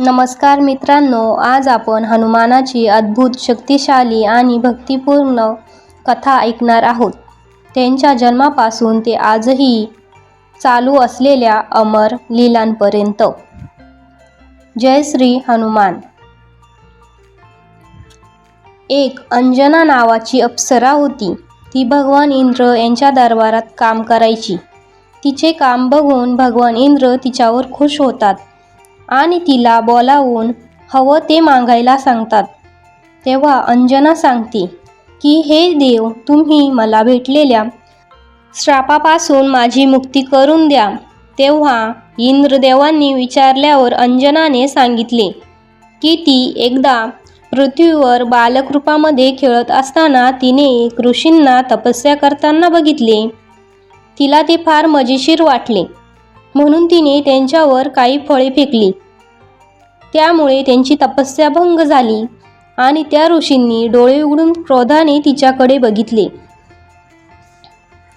नमस्कार मित्रांनो आज आपण हनुमानाची अद्भुत शक्तिशाली आणि भक्तिपूर्ण कथा ऐकणार आहोत. त्यांच्या जन्मापासून ते आजही चालू असलेल्या अमर लीलांपर्यंत. जय श्री हनुमान. एक अंजना नावाची अप्सरा होती. ती भगवान इंद्र यांच्या दरबारात काम करायची. तिचे काम बघून भगवान इंद्र तिच्यावर खुश होतात. आणि तिला बोलावून हवं ते मागायला सांगतात. तेव्हा अंजना सांगते की हे देव तुम्ही मला भेटलेल्या श्रापापासून माझी मुक्ती करून द्या. तेव्हा इंद्रदेवांनी विचारल्यावर अंजनाने सांगितले की ती एकदा पृथ्वीवर बालकृपामध्ये खेळत असताना तिने ऋषींना तपस्या करताना बघितले. तिला ते फार मजेशीर वाटले. म्हणून तिने त्यांच्यावर काही फळे फेकली. त्यामुळे त्यांची तपस्या भंग झाली आणि त्या ऋषींनी डोळे उघडून क्रोधाने तिच्याकडे बघितले.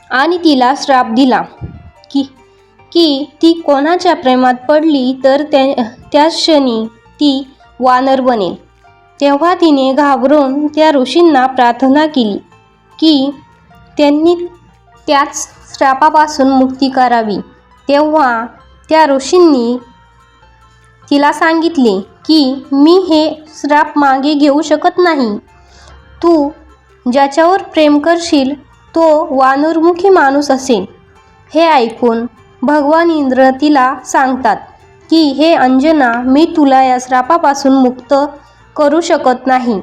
आणि तिला श्राप दिला की की ती कोणाच्या प्रेमात पडली तर त्या क्षणी ती वानर बनेल. तेव्हा तिने घाबरून त्या ऋषींना प्रार्थना केली की त्यांनी त्याच श्रापापासून मुक्ती करावी. तेव्हा त्या ऋषींनी तिला सांगितले की मी हे श्राप मागे घेऊ शकत नाही. तू ज्याच्यावर प्रेम करशील तो वानुर्मुखी माणूस असेल. हे ऐकून भगवान इंद्र तिला सांगतात की हे अंजना मी तुला या श्रापापासून मुक्त करू शकत नाही.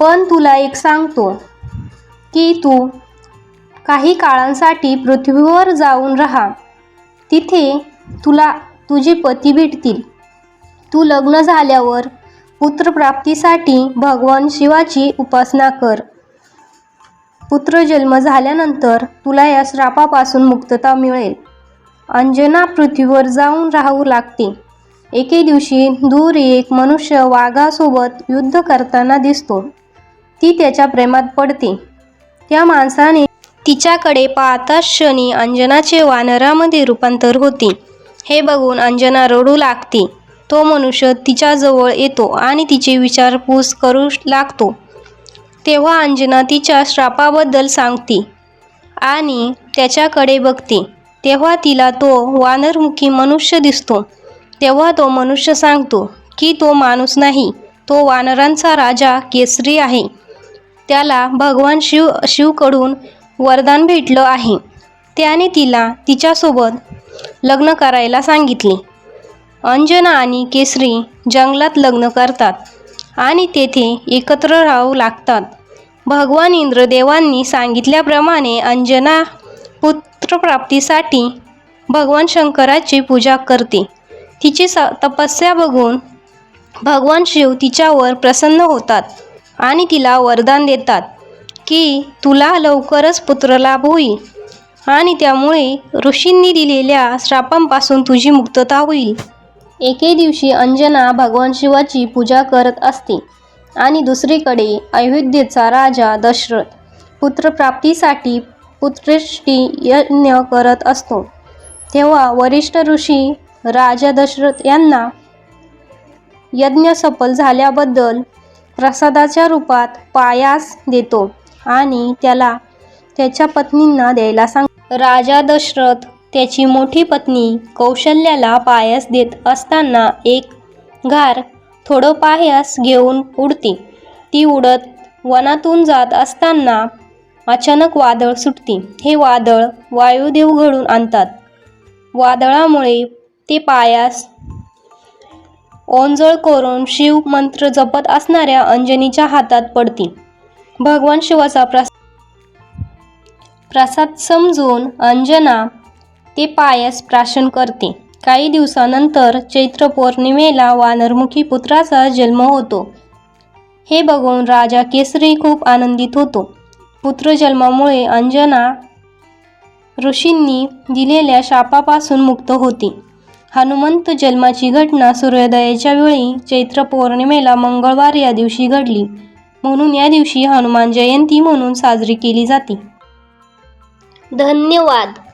पण तुला एक सांगतो की तू काही काळांसाठी पृथ्वीवर जाऊन राहा. तिथे तुला तुझे पती भेटतील. तू लग्न झाल्यावर पुत्रप्राप्तीसाठी भगवान शिवाची उपासना कर. पुत्र जन्म झाल्यानंतर तुला या श्रापापासून मुक्तता मिळेल. अंजना पृथ्वीवर जाऊन राहू लागते. एके दिवशी दूर एक मनुष्य वाघासोबत युद्ध करताना दिसतो. ती त्याच्या प्रेमात पडते. त्या माणसाने तिच्याकडे पाहताच क्षणी अंजनाचे वानरामध्ये रूपांतर होते. हे बघून अंजना रडू लागते. तो मनुष्य तिच्याजवळ येतो आणि तिचे विचारपूस करू लागतो. तेव्हा अंजना तिच्या श्रापाबद्दल सांगते आणि त्याच्याकडे बघते. तेव्हा तिला तो वानरमुखी मनुष्य दिसतो. तेव्हा तो मनुष्य सांगतो की तो माणूस नाही तो वानरांचा राजा केसरी आहे. त्याला भगवान शिव शिवकडून वरदान भेटलं आहे. त्याने तिला तिच्यासोबत लग्न करायला सांगितले. अंजना आणि केसरी जंगलात लग्न करतात आणि तेथे एकत्र राहू लागतात. भगवान इंद्रदेवांनी सांगितल्याप्रमाणे अंजना पुत्रप्राप्तीसाठी भगवान शंकराची पूजा करते. तिची स तपस्या बघून भगवान शिव तिच्यावर प्रसन्न होतात आणि तिला वरदान देतात की तुला लवकरच पुत्रलाभ होईल. आणि त्यामुळे ऋषींनी दिलेल्या श्रापांपासून तुझी मुक्तता होईल. एके दिवशी अंजना भगवान शिवाची पूजा करत असते आणि दुसरीकडे अयोध्येचा राजा दशरथ पुत्रप्राप्तीसाठी पुत्रष्टी यज्ञ करत असतो. तेव्हा वरिष्ठ ऋषी राजा दशरथ यांना यज्ञ सफल झाल्याबद्दल प्रसादाच्या रूपात पायास देतो आणि त्याला त्याच्या पत्नींना द्यायला सांग. राजा दशरथ त्याची मोठी पत्नी कौशल्याला पायास देत असताना एक घार थोडं पायास घेऊन उडते. ती उडत वनातून जात असताना अचानक वादळ सुटते. हे वादळ वायुदेव घडून आणतात. वादळामुळे ते पायास ओंजळ करून शिव मंत्र जपत असणाऱ्या अंजनीच्या हातात पडते. भगवान शिवाचा प्रस प्रसाद समजून अंजना ते पायास प्राशन करते. काही दिवसानंतर चैत्र पौर्णिमेला वानरमुखी पुत्राचा जन्म होतो. हे बघून राजा केसरी खूप आनंदित होतो. पुत्रजन्मामुळे अंजना ऋषींनी दिलेल्या शापापासून मुक्त होते. हनुमंत जन्माची घटना सूर्योदयाच्या वेळी चैत्र पौर्णिमेला मंगळवार या दिवशी घडली. म्हणून या दिवशी हनुमान जयंती म्हणून साजरी केली जाते. धन्यवाद.